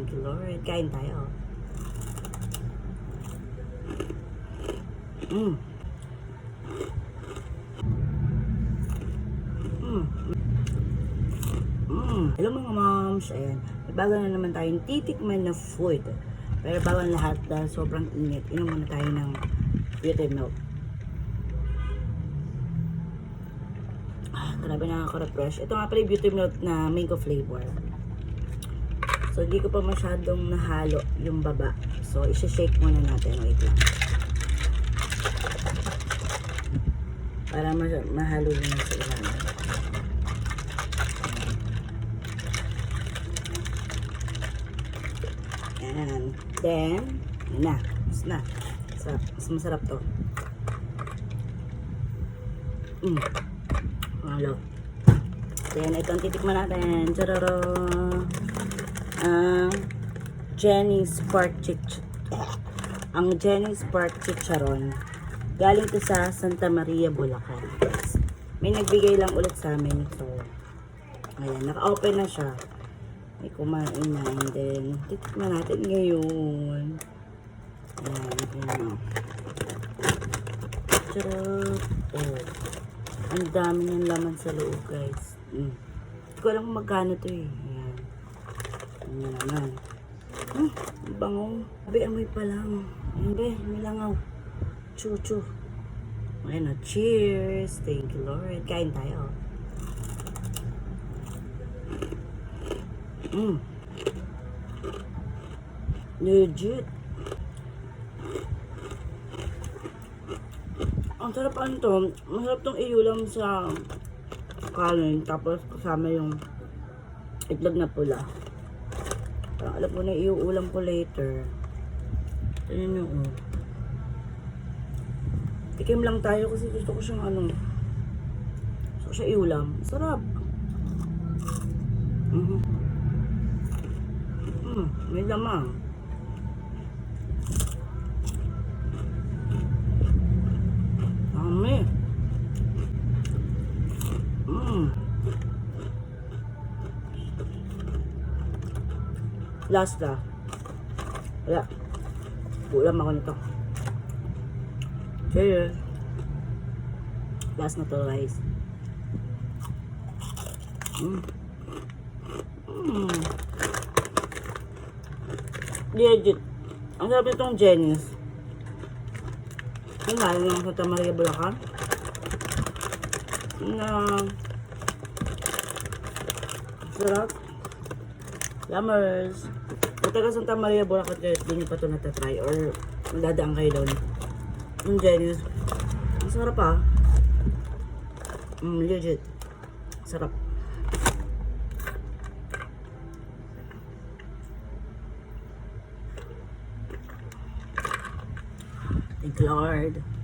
Thank you, Lord. Kain tayo. Mm. Mm. Mm. Hello mga moms. Ayan. Bago na naman tayong titikman na food. Pero bago lahat dahil sobrang init, inom muna tayo ng beauty milk. Ah, grabe nakaka-refresh. Ito nga pala yung beauty milk na mango flavor. So, hindi ko pa masyadong nahalo yung baba. So, isi-shake muna natin. Wait lang. Para ma- mahalo yun sa ilalim. Yan. Then, yun na. Mas na. Sarap. Mas masarap to. Mm. Halo. Then, ito ang titikman natin. Chararo. Ang Jenny's Pork Chich... Ang Jenny's Pork Chicharon. Galing to sa Santa Maria, Bulacan. May nagbigay lang ulit sa amin. So, ayan. Naka-open na siya. May kumain na. And then, titikman natin ngayon. Ayan. Ayan. o. Charot. Oh. Ang dami niyang laman sa loob, guys. Mm. Hindi ko alam kung magkano to eh. Ayan. Hmm, ang bango. Sabi, amoy pa lang. Be, nilangaw. Chu, chu. Ayan o, cheers. Thank you, Lord. Kain tayo. Mm. Legit. Ang sarap ano to, masarap tong iulam sa kanin, tapos kasama yung itlog na pula. Parang alam ko na iuulam ko later. Yun yung oh. Tikim lang tayo kasi gusto ko siyang ano. Gusto ko siya iulam. Sarap. Mhm. Mm, may lamang. Dami. Mm. Last na. Wala. Ulam ako nito. Cheers. Last na to guys. Mm. Mm. Legit. Ang sarap nitong Jenny's. Ang mahal ng Santa Maria Bulacan. Na sarap. Yummers. Kung taga Santa Maria kayo, hindi nyo pa ito natatry or magdadaan kayo doon. Ang Jenny's. Ang sarap ah. Mm, legit. Sarap. Thank Lord.